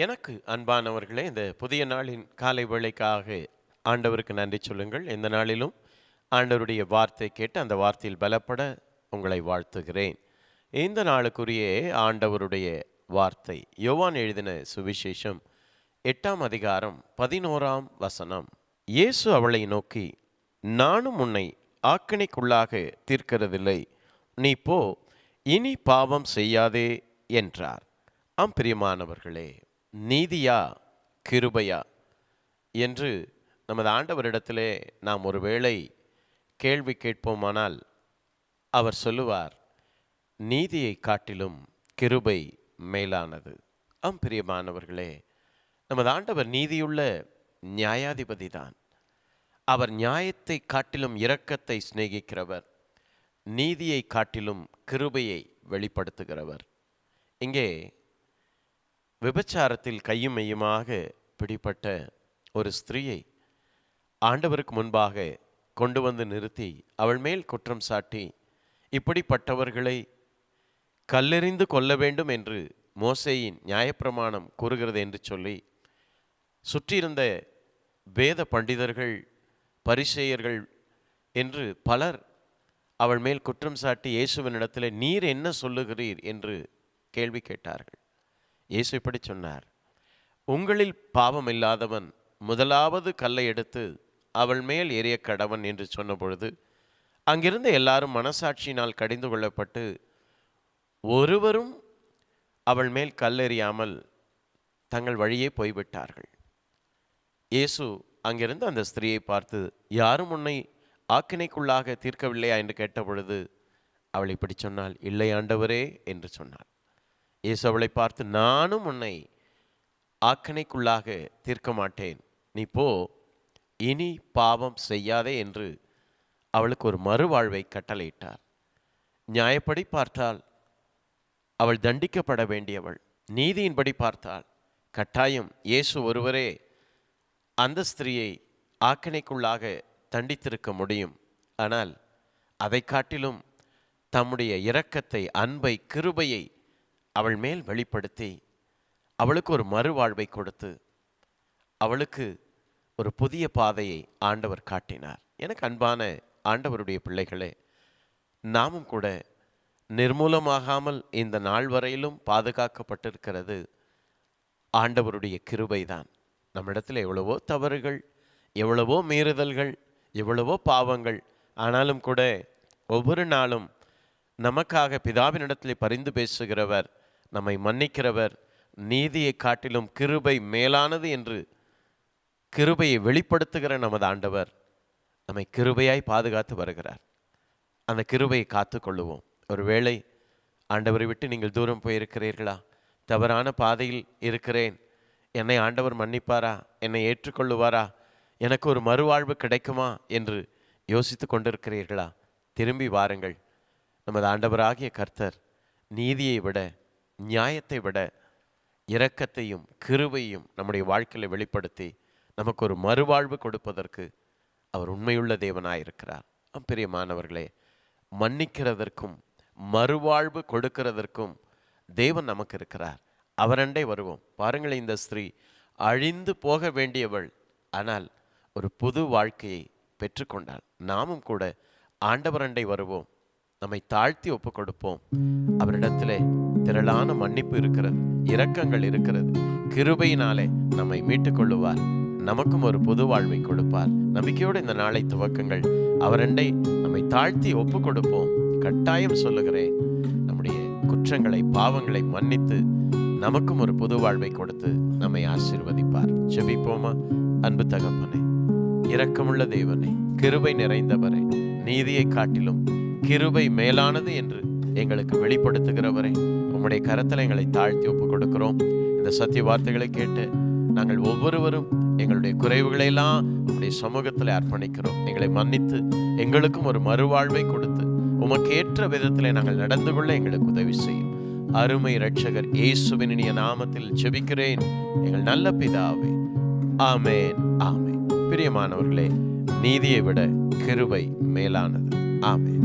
எனக்கு அன்பானவர்களே இந்த புதிய நாளின் காலை வேளைக்காக ஆண்டவருக்கு நன்றி சொல்லுங்கள். இந்த நாளிலும் ஆண்டவருடைய வார்த்தை கேட்டு அந்த வார்த்தையில் பலப்பட உங்களை வாழ்த்துகிறேன். இந்த நாளுக்குரிய ஆண்டவருடைய வார்த்தை யோவான் எழுதின சுவிசேஷம் எட்டாம் அதிகாரம் பதினோராம் வசனம். இயேசு அவளை நோக்கி நானும் உன்னை ஆக்கணிக்குள்ளாக தீர்க்கிறதில்லை. நீ போ இனி பாவம் செய்யாதே என்றார். ஆம் பிரியமானவர்களே நீதியா கிருபையா என்று நமது ஆண்டவரிடத்திலே நாம் ஒருவேளை கேள்வி கேட்போமானால் அவர் சொல்லுவார் நீதியை காட்டிலும் கிருபை மேலானது. ஆம் பிரியமானவர்களே நமது ஆண்டவர் நீதியுள்ள நியாயாதிபதி தான் அவர் நியாயத்தை காட்டிலும் இரக்கத்தை சிநேகிக்கிறவர். நீதியை காட்டிலும் கிருபையை வெளிப்படுத்துகிறவர். இங்கே விபச்சாரத்தில் கையும் மெய்யுமாக பிடிப்பட்ட ஒரு ஸ்திரீயை ஆண்டவருக்கு முன்பாக கொண்டு வந்து நிறுத்தி அவள் மேல் குற்றம் சாட்டி இப்படிப்பட்டவர்களை கல்லெறிந்து கொல்ல வேண்டும் என்று மோசேயின் நியாயப்பிரமாணம் கூறுகிறது என்று சொல்லி சுற்றியிருந்த வேத பண்டிதர்கள் பரிசெயர்கள் என்று பலர் அவள் மேல் குற்றம் சாட்டி இயேசுவினிடத்தில் நீர் என்ன சொல்லுகிறீர்? என்று கேள்வி கேட்டார்கள். இயேசு இப்படி சொன்னார் உங்களில் பாவம் இல்லாதவன் முதலாவது கல்லை எடுத்து அவள் மேல் எரிய கடவன் என்று சொன்னபொழுது அங்கிருந்த எல்லாரும் மனசாட்சியினால் கடிந்து கொள்ளப்பட்டு ஒருவரும் அவள் மேல் கல்லெறியாமல் தங்கள் வழியே போய்விட்டார்கள். இயேசு அங்கிருந்து அந்த ஸ்திரீயை பார்த்து யாரும் உன்னை ஆக்கினைக்குள்ளாக தீர்க்கவில்லையா? என்று கேட்டபொழுது அவள் இப்படி சொன்னாள் இல்லை ஆண்டவரே என்று சொன்னாள். இயேசு அவளை பார்த்து நானும் உன்னை ஆக்கணைக்குள்ளாக தீர்க்க மாட்டேன் நீ போ. இனி பாவம் செய்யாதே என்று அவளுக்கு ஒரு மறுவாழ்வை கட்டளையிட்டார். நியாயப்படி பார்த்தால் அவள் தண்டிக்கப்பட வேண்டியவள். நீதியின்படி பார்த்தால் கட்டாயம் இயேசு ஒருவரே அந்த ஸ்திரியை ஆக்கணைக்குள்ளாக தண்டித்திருக்க முடியும். ஆனால் அதை காட்டிலும் தம்முடைய இரக்கத்தை அன்பை கிருபையை அவள் மேல் வெளிப்படுத்தி அவளுக்கு ஒரு மறுவாழ்வை கொடுத்து அவளுக்கு ஒரு புதிய பாதையை ஆண்டவர் காட்டினார். எனக்கு அன்பான ஆண்டவருடைய பிள்ளைகளே நாமும் கூட நிர்மூலமாகாமல் இந்த நாள் வரையிலும் பாதுகாக்கப்பட்டிருக்கிறது ஆண்டவருடைய கிருபைதான். நம்மிடத்தில் எவ்வளவோ தவறுகள் எவ்வளவோ மீறுதல்கள் எவ்வளவோ பாவங்கள் ஆனாலும் கூட ஒவ்வொரு நாளும் நமக்காக பிதாவினிடத்தில் பரிந்து பேசுகிறவர் நம்மை மன்னிக்கிறவர் நீதியை காட்டிலும் கிருபை மேலானது என்று கிருபையை வெளிப்படுத்துகிற நமது ஆண்டவர் நம்மை கிருபையாய் பாதுகாத்து வருகிறார். அந்த கிருபையை காத்து கொள்ளுவோம் ஒருவேளை ஆண்டவரை விட்டு நீங்கள் தூரம் போயிருக்கிறீர்களா? தவறான பாதையில் இருக்கிறேன். என்னை ஆண்டவர் மன்னிப்பாரா? என்னை ஏற்றுக்கொள்ளுவாரா? எனக்கு ஒரு மறுவாழ்வு கிடைக்குமா? என்று யோசித்து கொண்டிருக்கிறீர்களா? திரும்பி வாருங்கள். நமது ஆண்டவராகிய கர்த்தர் நீதியை விட நியாயத்தை விட இரக்கத்தையும் கிருவையும் நம்முடைய வாழ்க்கையில் வெளிப்படுத்தி நமக்கு ஒரு மறுவாழ்வு கொடுப்பதற்கு அவர் உண்மையுள்ள தேவனாயிருக்கிறார். பெரிய மாணவர்களே மன்னிக்கிறதற்கும் மறுவாழ்வு கொடுக்கிறதற்கும் தேவன் நமக்கு இருக்கிறார். அவரண்டை வருவோம். பாருங்கள் இந்த ஸ்திரீ அழிந்து போக வேண்டியவள் ஆனால் ஒரு புது வாழ்க்கையை பெற்றுக்கொண்டாள். நாமும் கூட ஆண்டவரண்டை வருவோம். நம்மை தாழ்த்தி ஒப்பு கொடுப்போம் அவரிடத்திலே திரளான மன்னிப்பு இருக்கிறது இரக்கங்கள் இருக்கிறது. கிருபையினாலே நம்மை மீட்டுக் கொள்ளுவார் நமக்கும் ஒரு புது வாழ்வை கொடுப்பார். நம்பிக்கையோடு இந்த நாளை துவக்கங்கள் அவரண்டை நம்மை தாழ்த்தி ஒப்பு கொடுப்போம் கட்டாயம் சொல்லுகிறேன் நம்முடைய குற்றங்களை பாவங்களை மன்னித்து நமக்கும் ஒரு புது வாழ்வை கொடுத்து நம்மை ஆசீர்வதிப்பார். ஜெபிப்போமா? அன்பு தகப்பனே இரக்கமுள்ள தேவனே கிருபை நிறைந்தவரே நீதியை காட்டிலும் கிருபை மேலானது என்று எங்களுக்கு வெளிப்படுத்துகிறவரை. உம்முடைய கரத்தில் எங்களை தாழ்த்தி ஒப்புக் கொடுக்கிறோம் இந்த சத்திய வார்த்தைகளை கேட்டு நாங்கள் ஒவ்வொருவரும் எங்களுடைய குறைவுகளை எல்லாம் உம்முடைய சமூகத்தில் அர்ப்பணிக்கிறோம். எங்களை மன்னித்து எங்களுக்கும் ஒரு மறுவாழ்வை கொடுத்து உமக்கேற்ற விதத்தில் நாங்கள் நடந்து கொள்ள எங்களுக்கு உதவி செய்யும். அருமை ரட்சகர் இயேசுவின் இனிய நாமத்தில் செபிக்கிறேன். எங்கள் நல்ல பிதாவே. ஆமேன் ஆமேன். பிரியமானவர்களே நீதியை விட கிருபை மேலானது. ஆமென்